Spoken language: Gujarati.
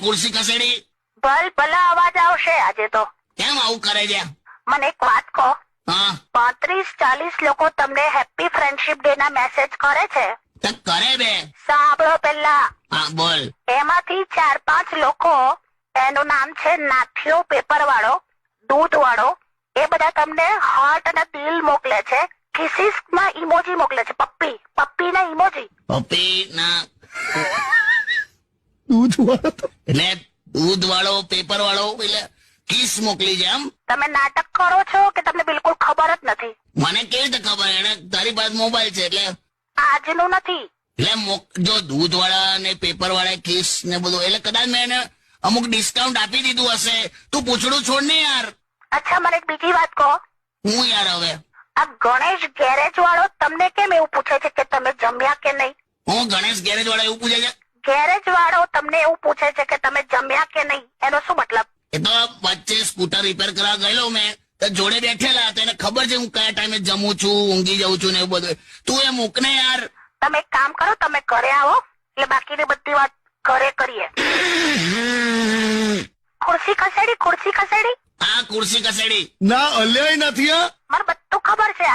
ખુરશી ખસેડી? ભલ ભલા અવાજ આવશે આજે તો. કેમ આવું કરે છે? મને એક વાત કહો. હા. પાંત્રીસ ચાલીસ લોકો તમને હેપી ફ્રેન્ડશિપ ડે ના મેસેજ કરે છે? તો કરે બે. સાંભળો પેલા હા બોલ. એમાંથી ચાર પાંચ લોકો એનું નામ છે નાથિયો પેપર વાળો દૂધ વાળો એ બધા તમને હાર્ટ અને દિલ મોકલે છે. કિસીસમાં ઇમોજી મોકલે છે. પપ્પી. પપ્પી ના ઇમોજી પપ્પી ના દૂધ વાળો એટલે દૂધ વાળો પેપર વાળો એટલે કિસ મોકલી છે એમ. તમે નાટક કરો છો કે તમને બિલકુલ ખબર જ નથી? મને કેવી રીતે ખબર? એને તારી પાસે મોબાઈલ છે એટલે આજનું નથી. એટલે મોક- જો દૂધ વાળા ને પેપર વાળા કિસ ને બધું એટલે કદાચ મેં એને અમુક ડિસ્કાઉન્ટ આપી દીધું હશે. તું પૂછડું છોડ ને યાર. અચ્છા મને એક બીજી વાત કહો. હું યાર હવે? આ ગણેશ ગેરેજ વાળો તમને કેમ એવું પૂછે છે કે તમે જમ્યા કે નહીં? હું ગણેશ ગેરેજ વાળા એવું પૂછે છે? ગેરેજ વાળો તમને એવું પૂછે છે કે તમે જમ્યા કે નહીં? એનો શું મતલબ? એ તો વચ્ચે સ્કૂટર રિપેર કરવા ગયેલો મેં તો જોડે બેઠેલા તો એને ખબર છે હું કયા ટાઈમે જમું છું ઊંઘી જાઉં છું ને એવું બધું. તું એ મૂક ને યાર. તમે એક કામ કરો તમે ઘરે આવો એટલે બાકીની બધી વાત ઘરે કરીએ. ખુરશી ખસેડી ખુરશી ખસેડી. આ ખુરશી કસેડી ના અલ્યાય નથી હા. મને બધું ખબર છે.